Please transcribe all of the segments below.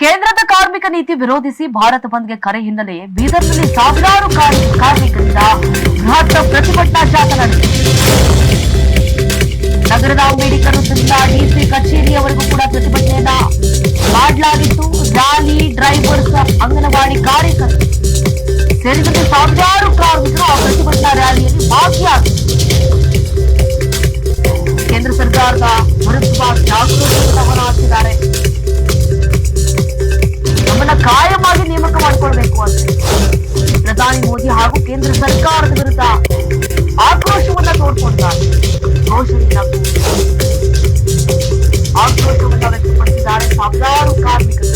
ಕೇಂದ್ರದ ಕಾರ್ಮಿಕ ನೀತಿ ವಿರೋಧಿಸಿ ಭಾರತ ಬಂದ್ಗೆ ಕರೆ ಹಿನ್ನೆಲೆ ಬೀದರ್ನಲ್ಲಿ ಸಾವಿರಾರು ಕಾರ್ಮಿ- ಕಾರ್ಮಿಕರಿಂದ ಬೃಹತ್ ಪ್ರತಿಭಟನಾ ಜಾಥಾ ನಡೆಸಿದೆ ನಗರದ ಅಂಬೇಡ್ಕರ್ ವೃತ್ತದಿಂದ ಡಿಸಿ ಕಚೇರಿಯವರೆಗೂ ಕೂಡ ಪ್ರತಿಭಟನೆಯನ್ನ ಮಾಡಲಾಗಿತ್ತು. ರ್ಯಾಲಿ, ಡ್ರೈವರ್ಸ್, ಅಂಗನವಾಡಿ ಕಾರ್ಯಕರ್ತರು ಸೇರಿದಂತೆ ಸಾವಿರಾರು ಕಾರ್ಮಿಕರು ಆ ಪ್ರತಿಭಟನಾ ರ್ಯಾಲಿಯಲ್ಲಿ ಭಾಗಿಯಾಗಿದ್ದರು. ಕೇಂದ್ರ ಸರ್ಕಾರದ ವಿರುದ್ಧವಾಗಿ ಆಕ್ರೋಶವನ್ನು ಹೊರಹಾಕಿದ್ದಾರೆ ಕೇಂದ್ರ ಸರ್ಕಾರದ ವಿರುದ್ಧ ಆಕ್ರೋಶವನ್ನ ತೋಡ್ಕೊಂಡಿದ್ದಾರೆ ಘೋಷಣೆಯಿಂದ ಆಕ್ರೋಶವನ್ನ ವ್ಯಕ್ತಪಡಿಸಿದ್ದಾರೆ ಸಾವಿರಾರು ಕಾರ್ಮಿಕರು.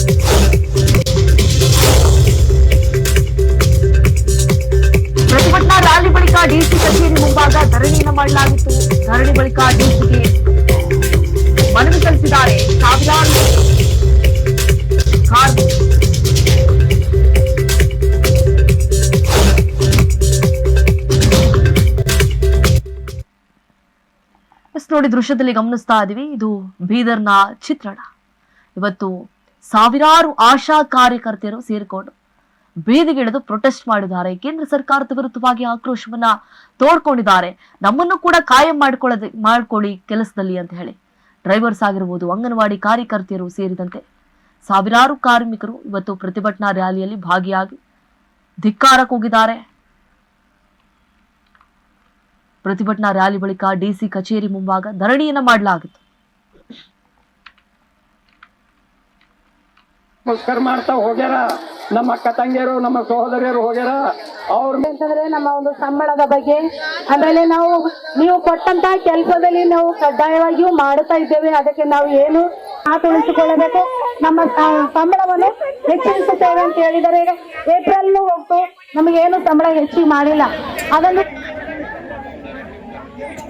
ಪ್ರತಿಭಟನಾ ರ್ಯಾಲಿ ಬಳಿಕ ಡಿಸಿ ಕಚೇರಿ ಮುಂಭಾಗ ಧರಣಿಯನ್ನು ಮಾಡಲಾಗಿತ್ತು. ಧರಣಿ ಬಳಿಕ ಡಿಸಿಗೆ ಮನವಿ ಸಲ್ಲಿಸಿದ್ದಾರೆ ಸಾವಿರಾರು ಕಾರ್ಮಿಕರು. ಎಸ್ ನೋಡಿ ದೃಶ್ಯದಲ್ಲಿ ಗಮನಿಸ್ತಾ ಇದೀವಿ. ಇದು ಬೀದರ್ನ ಚಿತ್ರಣ. ಇವತ್ತು ಸಾವಿರಾರು ಆಶಾ ಕಾರ್ಯಕರ್ತೆಯರು ಸೇರಿಕೊಂಡು ಬೀದಿಗಿಳಿದು ಪ್ರೊಟೆಸ್ಟ್ ಮಾಡಿದ್ದಾರೆ. ಕೇಂದ್ರ ಸರ್ಕಾರದ ವಿರುದ್ಧವಾಗಿ ಆಕ್ರೋಶವನ್ನ ತೋಡ್ಕೊಂಡಿದ್ದಾರೆ. ನಮ್ಮನ್ನು ಕೂಡ ಕಾಯಂ ಮಾಡ್ಕೊಳ್ಳದೆ, ಮಾಡ್ಕೊಳ್ಳಿ ಕೆಲಸದಲ್ಲಿ ಅಂತ ಹೇಳಿ. ಡ್ರೈವರ್ಸ್ ಆಗಿರ್ಬೋದು, ಅಂಗನವಾಡಿ ಕಾರ್ಯಕರ್ತೆಯರು ಸೇರಿದಂತೆ ಸಾವಿರಾರು ಕಾರ್ಮಿಕರು ಇವತ್ತು ಪ್ರತಿಭಟನಾ ರ್ಯಾಲಿಯಲ್ಲಿ ಭಾಗಿಯಾಗಿ ಧಿಕ್ಕಾರ ಕೂಗಿದ್ದಾರೆ ಪ್ರತಿಭಟನಾ ರ್ಯಾಲಿ ಬಳಿಕ ಡಿಸಿ ಕಚೇರಿ ಮುಂಭಾಗ ಧರಣಿಯನ್ನ ಮಾಡಲಾಗಿತ್ತು. ನಮಸ್ಕಾರ ಮಾಡ್ತಾ ಹೋಗ್ಯಾರ. ನಮ್ಮ ಅಕ್ಕ ತಂಗಿಯರು ನಮ್ಮ ಸಹೋದರಿಯರು ಹೋಗ್ಯಾರ. ಅವ್ರ ಅಂತಂದ್ರೆ ನಮ್ಮ ಒಂದು ಸಂಬಳದ ಬಗ್ಗೆ ಆಮೇಲೆ ನಾವು ನೀವು ಕೊಟ್ಟಂತ ಕೆಲಸದಲ್ಲಿ ನಾವು ಕಡ್ಡಾಯವಾಗಿಯೂ ಮಾಡುತ್ತಾ ಇದ್ದೇವೆ. ಅದಕ್ಕೆ ನಾವು ಏನು ಮಾತು ಉಳಿಸಿಕೊಳ್ಳಬೇಕು? ನಮ್ಮ ಸಂಬಳವನ್ನು ಹೆಚ್ಚಿಸುತ್ತೇವೆ ಅಂತ ಹೇಳಿದರೆ ಏಪ್ರಿಲ್ ಹೋಗ್ತು. ನಮಗೇನು ಸಂಬಳ ಹೆಚ್ಚಿಗೆ ಮಾಡಿಲ್ಲ. ಅದನ್ನು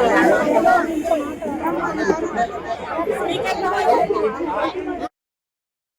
Thank you.